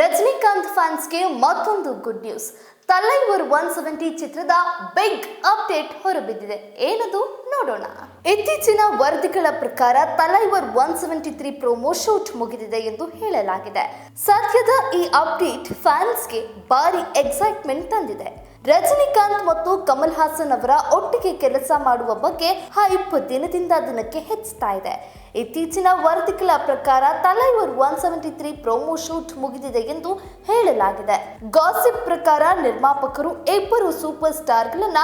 ರಜನಿಕಾಂತ್ ಫ್ಯಾನ್ಸ್ಗೆ ಮತ್ತೊಂದು good news Thalaivar one seventy ಚಿತ್ರದ ಬಿಗ್ ಅಪ್ಡೇಟ್ ಹೊರಬಿದ್ದಿದೆ. ಏನದು? ನೋಡೋಣ. ಇತ್ತೀಚಿನ ವರದಿಗಳ ಪ್ರಕಾರ Thalaivar one seventy three promo shoot ಮುಗಿದಿದೆ ಎಂದು ಹೇಳಲಾಗಿದೆ. ಸದ್ಯದ ಈ ಅಪ್ಡೇಟ್ ಫ್ಯಾನ್ಸ್ಗೆ ಭಾರಿ ಎಕ್ಸೈಟ್ಮೆಂಟ್ ತಂದಿದೆ. ರಜನಿಕಾಂತ್ ಮತ್ತು ಕಮಲ್ ಹಾಸನ್ ಅವರ ಒಟ್ಟಿಗೆ ಕೆಲಸ ಮಾಡುವ ಬಗ್ಗೆ ಹೈಪ್ ದಿನದಿಂದ ದಿನಕ್ಕೆ ಹೆಚ್ಚುತ್ತಾ ಇದೆ. ಇತ್ತೀಚಿನ ವರದಿಗಳ ಪ್ರಕಾರ Thalaivar one seventy three promo shoot ಮುಗಿದಿದೆ ಎಂದು ಹೇಳಲಾಗಿದೆ. ಗಾಸಿಪ್ ಪ್ರಕಾರ ನಿರ್ಮಾಪಕರು ಇಬ್ಬರು ಸೂಪರ್ ಸ್ಟಾರ್ಗಳನ್ನ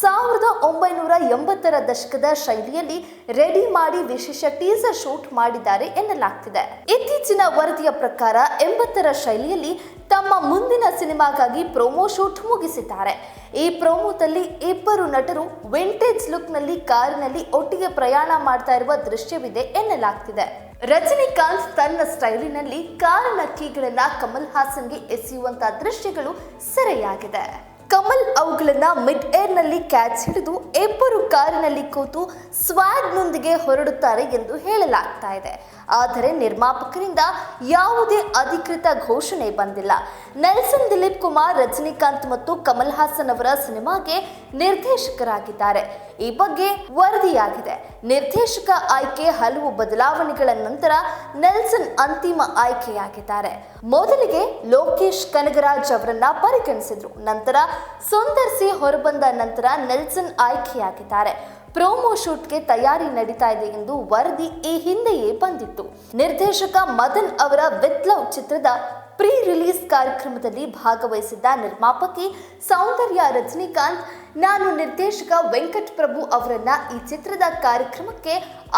ಸಾವಿರದ ಒಂಬೈನೂರ ಎಂಬತ್ತರ ದಶಕದ ಶೈಲಿಯಲ್ಲಿ ರೆಡಿ ಮಾಡಿ ವಿಶೇಷ ಟೀಸರ್ ಶೂಟ್ ಮಾಡಿದ್ದಾರೆ ಎನ್ನಲಾಗ್ತಿದೆ. ಇತ್ತೀಚಿನ ವರದಿಯ ಪ್ರಕಾರ ಎಂಬತ್ತರ ಶೈಲಿಯಲ್ಲಿ ತಮ್ಮ ಮುಂದಿನ ಸಿನಿಮಾಗಾಗಿ ಪ್ರೊಮೋ ಶೂಟ್ ಮುಗಿಸಿದ್ದಾರೆ. ಈ ಪ್ರೊಮೋದಲ್ಲಿ ಇಬ್ಬರು ನಟರು ವಿಂಟೇಜ್ ಲುಕ್ನಲ್ಲಿ ಕಾರಿನಲ್ಲಿ ಒಟ್ಟಿಗೆ ಪ್ರಯಾಣ ಮಾಡ್ತಾ ಇರುವ ದೃಶ್ಯವಿದೆ ಎನ್ನಲಾಗ್ತಿದೆ. ರಜನಿಕಾಂತ್ ತನ್ನ ಸ್ಟೈಲಿನಲ್ಲಿ ಕಾರಿನ ಕೀಗಳನ್ನ ಕಮಲ್ ಹಾಸನ್ಗೆ ಎಸೆಯುವಂತಹ ದೃಶ್ಯಗಳು ಸೆರೆಯಾಗಿದೆ. ಕಮಲ್ ಅವುಗಳನ್ನ ಮಿಡ್ ಏರ್ನಲ್ಲಿ ಕ್ಯಾಚ್ ಹಿಡಿದು ಇಬ್ಬರು ಕಾರಿನಲ್ಲಿ ಕೂತು ಸ್ವಾಗ್ನೊಂದಿಗೆ ಹೊರಡುತ್ತಾರೆ ಎಂದು ಹೇಳಲಾಗ್ತಾ ಇದೆ. ಆದರೆ ನಿರ್ಮಾಪಕರಿಂದ ಯಾವುದೇ ಅಧಿಕೃತ ಘೋಷಣೆ ಬಂದಿಲ್ಲ. ನೆಲ್ಸನ್ ದಿಲೀಪ್ ಕುಮಾರ್, ರಜನಿಕಾಂತ್ ಮತ್ತು ಕಮಲ್ ಹಾಸನ್ ಅವರ ಸಿನಿಮಾಗೆ ನಿರ್ದೇಶಕರಾಗಿದ್ದಾರೆ. ಈ ಬಗ್ಗೆ ವರದಿಯಾಗಿದೆ. ನಿರ್ದೇಶಕ ಆಯ್ಕೆ ಹಲವು ಬದಲಾವಣೆಗಳ ನಂತರ ನೆಲ್ಸನ್ ಅಂತಿಮ ಆಯ್ಕೆಯಾಗಿದ್ದಾರೆ. ಮೊದಲಿಗೆ ಲೋಕೇಶ್ ಕನಗರಾಜ್ ಅವರನ್ನ ಪರಿಗಣಿಸಿದ್ರು. ನಂತರ ಸುಂದರ್ ಸಿ ಹೊರಬಂದ ನಂತರ ನೆಲ್ಸನ್ ಆಯ್ಕೆಯಾಗಿದ್ದಾರೆ. ಪ್ರೋಮೋ ಶೂಟ್ಗೆ ತಯಾರಿ ನಡೀತಾ ಇದೆ ಎಂದು ವರದಿ ಈ ಹಿಂದೆಯೇ ಬಂದಿತ್ತು. ನಿರ್ದೇಶಕ ಮದನ್ ಅವರ ವಿತ್ ಲವ್ ಚಿತ್ರದ ಪ್ರೀ ರಿಲೀಸ್ ಕಾರ್ಯಕ್ರಮದಲ್ಲಿ ಭಾಗವಹಿಸಿದ್ದ ನಿರ್ಮಾಪಕಿ ಸೌಂದರ್ಯ ರಜನಿಕಾಂತ್, ನಾನು ನಿರ್ದೇಶಕ ವೆಂಕಟ್ ಪ್ರಭು ಅವರನ್ನ ಈ ಚಿತ್ರದ ಕಾರ್ಯಕ್ರಮಕ್ಕೆ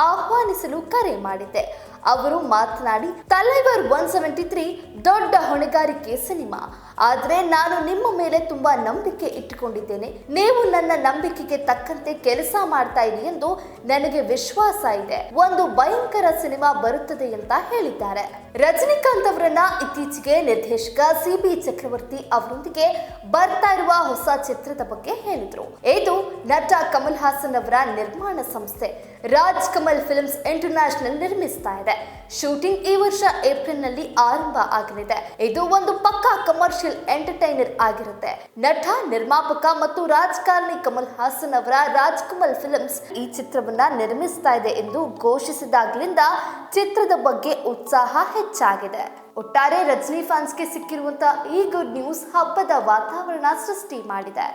ಆಹ್ವಾನಿಸಲು ಕರೆ ಮಾಡಿದ್ದೆ. ಅವರು ಮಾತನಾಡಿ ತಲೈವರ್ ಒನ್ ಸೆವೆಂಟಿ ತ್ರೀ ದೊಡ್ಡ ಹೊಣೆಗಾರಿಕೆ ಸಿನಿಮಾ. ಆದರೆ ನಾನು ನಿಮ್ಮ ಮೇಲೆ ತುಂಬಾ ನಂಬಿಕೆ ಇಟ್ಟುಕೊಂಡಿದ್ದೇನೆ. ನೀವು ನನ್ನ ನಂಬಿಕೆಗೆ ತಕ್ಕಂತೆ ಕೆಲಸ ಮಾಡ್ತಾ ಇರಿ ಎಂದು ನನಗೆ ವಿಶ್ವಾಸ ಇದೆ. ಒಂದು ಭಯಂಕರ ಸಿನಿಮಾ ಬರುತ್ತದೆ ಅಂತ ಹೇಳಿದ್ದಾರೆ. ರಜನಿಕಾಂತ್ ಅವರನ್ನ ಇತ್ತೀಚೆಗೆ ನಿರ್ದೇಶಕ ಸಿ ಬಿ ಚಕ್ರವರ್ತಿ ಅವರೊಂದಿಗೆ ಬರ್ತಾ ಇರುವ ಹೊಸ ಚಿತ್ರದ ಬಗ್ಗೆ ಹೇಳಿದ್ರು. ಇದು ನಟ ಕಮಲ್ ಹಾಸನ್ ಅವರ ನಿರ್ಮಾಣ ಸಂಸ್ಥೆ. ರಾಜ್ ಕಮಲ್ ಫಿಲ್ಮ್ಸ್ ಇಂಟರ್ನ್ಯಾಷನಲ್ ನಿರ್ಮಿಸ್ತಾ ಇದೆ. ಶೂಟಿಂಗ್ ಈ ವರ್ಷ ಏಪ್ರಿಲ್ನಲ್ಲಿ ಆರಂಭ ಆಗಲಿದೆ. ಇದು ಒಂದು ಪಕ್ಕಾ ಕಮರ್ಷಿಯಲ್ ಎಂಟರ್ಟೈನರ್ ಆಗಿರುತ್ತೆ. ನಟ, ನಿರ್ಮಾಪಕ ಮತ್ತು ರಾಜಕಾರಣಿ ಕಮಲ್ ಹಾಸನ್ ಅವರ ರಾಜ್ಕುಮಲ್ ಫಿಲ್ಮ್ಸ್ ಈ ಚಿತ್ರವನ್ನ ನಿರ್ಮಿಸ್ತಾ ಇದೆ ಎಂದು ಘೋಷಿಸಿದಾಗ್ಲಿಂದ ಚಿತ್ರದ ಬಗ್ಗೆ ಉತ್ಸಾಹ ಹೆಚ್ಚಾಗಿದೆ. ಒಟ್ಟಾರೆ ರಜನಿ ಫ್ಯಾನ್ಸ್ಗೆ ಸಿಕ್ಕಿರುವಂತಹ ಈ ಗುಡ್ ನ್ಯೂಸ್ ಹಬ್ಬದ ವಾತಾವರಣ ಸೃಷ್ಟಿ ಮಾಡಿದೆ.